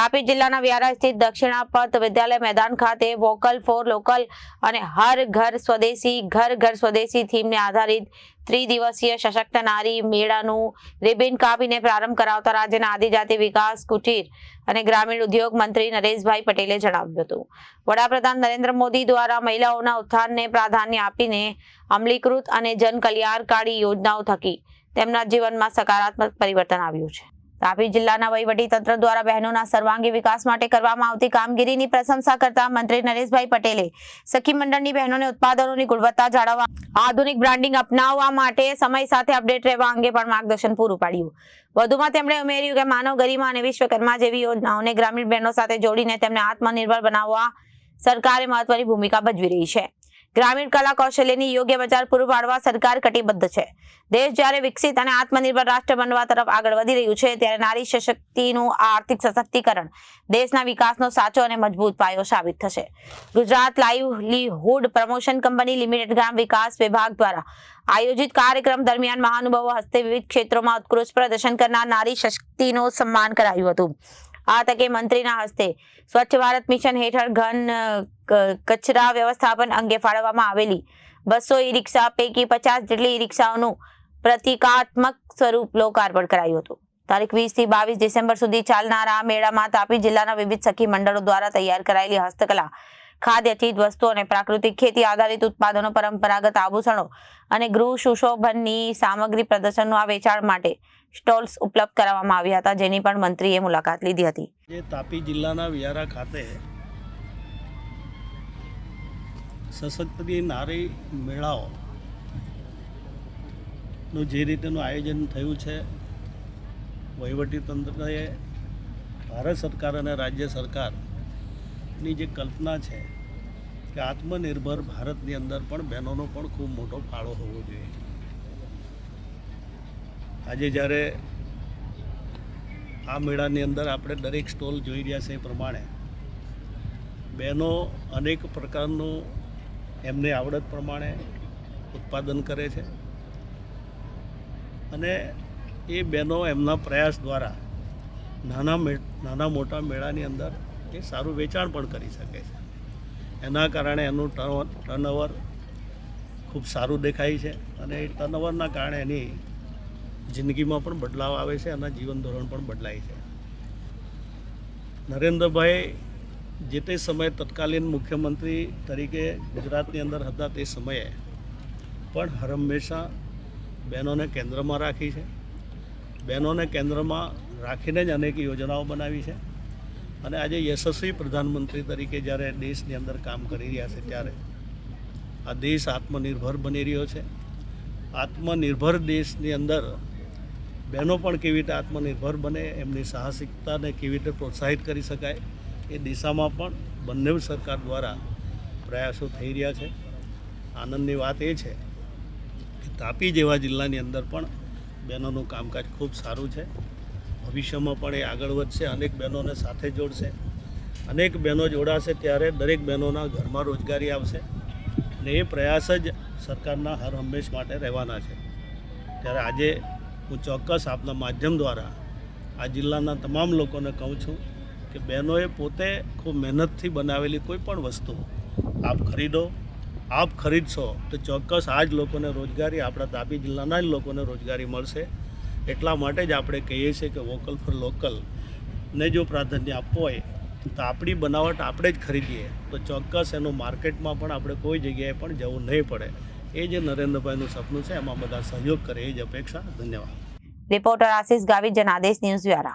તાપી જિલ્લાના વ્યારા સ્થિત દક્ષિણાપથ વિદ્યાલય મેદાન ખાતે વોકલ ફોર લોકલ અને હર ઘર સ્વદેશી, ઘર ઘર સ્વદેશી થીમને આધારિત ત્રિદિવસીય સશક્ત નારી મેળાનું રિબિન કાપીને પ્રારંભ કરાવતા રાજ્યના આદિજાતિ વિકાસ કુટીર અને ગ્રામીણ ઉદ્યોગ મંત્રી નરેશભાઈ પટેલે જણાવ્યું હતું. વડાપ્રધાન નરેન્દ્ર મોદી દ્વારા મહિલાઓના ઉત્થાનને પ્રાધાન્ય આપીને અમલીકૃત અને જનકલ્યાણકારી યોજનાઓ થકી તેમના જીવનમાં સકારાત્મક પરિવર્તન આવ્યું છે. તાપી જિલ્લાના તંત્ર દ્વારા બહેનોના સર્વાંગી વિકાસ માટે કરવામાં આવતી કામગીરીની પ્રશંસા કરતા મંત્રી નરેશભાઈ પટેલે સખી મંડળની બહેનોને ઉત્પાદનોની ગુણવત્તા જાળવવા, આધુનિક બ્રાન્ડિંગ અપનાવવા માટે સમય સાથે અપડેટ રહેવા અંગે પણ માર્ગદર્શન પૂરું પાડ્યું. વધુમાં તેમણે ઉમેર્યું કે માનવ ગરિમા અને વિશ્વકર્મા જેવી યોજનાઓને ગ્રામીણ બહેનો સાથે જોડીને તેમને આત્મનિર્ભર બનાવવા સરકારે મહત્વની ભૂમિકા ભજવી રહી છે. ગ્રામીણ કલા કૌશલ્યની યોગ્ય બજાર પૂરું પાડવા સરકાર કટિબદ્ધ છે. દેશ જ્યારે વિકસિત અને આત્મનિર્ભર રાષ્ટ્ર બનવા તરફ આગળ વધી રહ્યું છે, ત્યારે નારી સશક્તિનું આ આર્થિક સશક્તિકરણ દેશના વિકાસનો સાચો અને મજબૂત પાયો સાબિત થશે. Gujarat livelihood promotion company limited ગ્રામ વિકાસ વિભાગ દ્વારા આયોજિત કાર્યક્રમ દરમિયાન મહાનુભાવો હસ્તે વિવિધ ક્ષેત્રોમાં ઉત્કૃષ્ટ પ્રદર્શન કરનાર નારી શક્તિનું સન્માન કરાયું હતું. આ તકે મંત્રીના હસ્તે સ્વચ્છ ભારત મિશન હેઠળ ઘન કચરા વ્યવસ્થાપન અંગે ફાળવવામાં આવેલી બસો ઈ રિક્ષા પૈકી પચાસ જેટલી ઈ રિક્ષાઓનું પ્રતિકાત્મક સ્વરૂપ લોકાર્પણ કરાયું હતું. તારીખ વીસથી બાવીસ ડિસેમ્બર સુધી ચાલનારા આ મેળામાં તાપી જિલ્લાના વિવિધ સખી મંડળો દ્વારા તૈયાર કરાયેલી હસ્તકલા, ખાદ્ય, ચીજ વસ્તુઓ અને પ્રાકૃતિક ખેતી આધારિત ઉત્પાદનો, પરંપરાગત આભૂષણો અને ગૃહ સુશોભનની સામગ્રી પ્રદર્શનનું આ વેચાણ માટે સ્ટોલ્સ ઉપલબ્ધ કરાવવામાં આવ્યા હતા, જેની પણ મંત્રીએ મુલાકાત લીધી હતી. જે તાપી જિલ્લાના વિયારા ખાતે સશક્તિ નારી મેળાઓ નું જે રીતેનું આયોજન થયું છે, વહીવટી તંત્રએ ભારત સરકાર અને રાજ્ય સરકારની જે કલ્પના છે કે આત્મનિર્ભર ભારતની અંદર પણ બહેનોનો પણ ખૂબ મોટો ફાળો હોવો જોઈએ. આજે જ્યારે આ મેળાની અંદર આપણે દરેક સ્ટોલ જોઈ રહ્યા છે એ પ્રમાણે, બહેનો અનેક પ્રકારનું એમની આવડત પ્રમાણે ઉત્પાદન કરે છે અને એ બહેનો એમના પ્રયાસ દ્વારા નાના નાના મોટા મેળાની અંદર એ સારું વેચાણ પણ કરી શકે છે. એના કારણે એનું ટર્ન, ટર્નઓવર ખૂબ સારું દેખાય છે અને એ ટર્નઓવરના કારણે એની જિંદગીમાં પણ બદલાવ આવે છે અને જીવન ધોરણ પણ બદલાય છે. નરેન્દ્રભાઈ, જે તે સમયે તત્કાલીન મુખ્યમંત્રી તરીકે ગુજરાતની અંદર હતા તે સમયે, પણ હંમેશા બહેનોને કેન્દ્રમાં રાખી છે. બહેનોને કેન્દ્રમાં રાખીને જ અનેક યોજનાઓ બનાવી છે. અને આજે યશસ્વી પ્રધાનમંત્રી તરીકે જ્યારે દેશની અંદર કામ કરી રહ્યા છે ત્યારે, આ દેશ આત્મનિર્ભર બની રહ્યો છે. આત્મનિર્ભર દેશની અંદર બહેનો પણ કેવી રીતે આત્મનિર્ભર બને, એમની સાહસિકતાને કેવી રીતે પ્રોત્સાહિત કરી શકાય, એ દિશામાં પણ બંને સરકાર દ્વારા પ્રયાસો થઈ રહ્યા છે. આનંદની વાત એ છે કે તાપી જેવા જિલ્લાની અંદર પણ બહેનોનું કામકાજ ખૂબ સારું છે. ભવિષ્યમાં પણ એ આગળ વધશે, અનેક બહેનોને સાથે જોડશે. અનેક બહેનો જોડાશે ત્યારે દરેક બહેનોના ઘરમાં રોજગારી આવશે અને એ પ્રયાસ જ સરકારના હર હંમેશ માટે રહેવાના છે. ત્યારે આજે હું ચોક્કસ આપના માધ્યમ દ્વારા આ જિલ્લાના તમામ લોકોને કહું છું કે બહેનોએ પોતે ખૂબ મહેનતથી બનાવેલી કોઈ પણ વસ્તુ આપ ખરીદો, આપ ખરીદશો તો ચોક્કસ આ જ લોકોને રોજગારી, આપણા તાપી જિલ્લાના જ લોકોને રોજગારી મળશે. એટલા માટે જ આપણે કહીએ છીએ કે વોકલ ફોર લોકલ ને જો પ્રાધાન્ય આપવું હોય, તો આપણી બનાવટ આપણે જ ખરીદીએ. તો ચોક્કસ એનું માર્કેટમાં પણ આપણે કોઈ જગ્યાએ પણ જવું નહીં પડે. એ જે નરેન્દ્રભાઈનું સપનું છે, એમાં બધા સહયોગ કરે, એ જ અપેક્ષા. ધન્યવાદ. રિપોર્ટર આશિષ ગાવી જનાદેશ ન્યૂઝ દ્વારા